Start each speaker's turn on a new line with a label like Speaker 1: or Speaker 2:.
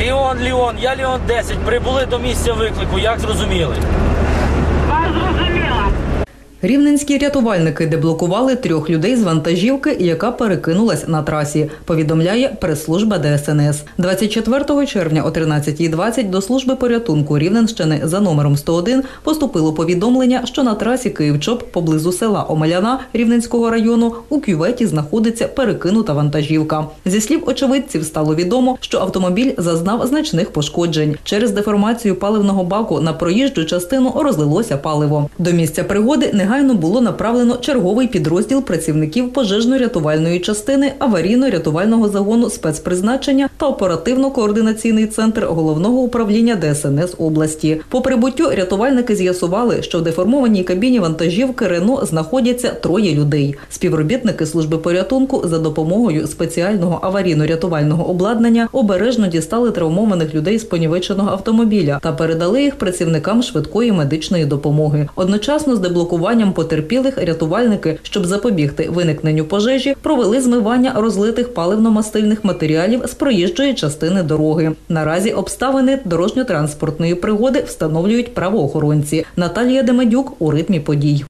Speaker 1: Ліон, Ліон, я Ліон 10. Прибули до місця виклику, як зрозуміли.
Speaker 2: Рівненські рятувальники деблокували трьох людей з вантажівки, яка перекинулась на трасі. Повідомляє прес-служба ДСНС. 24 червня о 13.20 до служби порятунку Рівненщини за номером 101 поступило повідомлення, що на трасі Київчоп поблизу села Омеляна Рівненського району у кюветі знаходиться перекинута вантажівка. Зі слів очевидців стало відомо, що автомобіль зазнав значних пошкоджень. Через деформацію паливного баку на проїжджу частину розлилося паливо. До місця пригоди негайно було направлено черговий підрозділ працівників пожежно-рятувальної частини аварійно-рятувального загону спецпризначення та оперативно-координаційний центр головного управління ДСНС області. По прибуттю рятувальники з'ясували, що в деформованій кабіні вантажівки Рено знаходяться троє людей. Співробітники служби порятунку за допомогою спеціального аварійно-рятувального обладнання обережно дістали травмованих людей з понівеченого автомобіля та передали їх працівникам швидкої медичної допомоги. Одночасно з деблокуванням потерпілих рятувальники, щоб запобігти виникненню пожежі, провели змивання розлитих паливно-мастильних матеріалів з проїжджої частини дороги. Наразі обставини дорожньо-транспортної пригоди встановлюють правоохоронці. Наталія Демедюк у ритмі подій.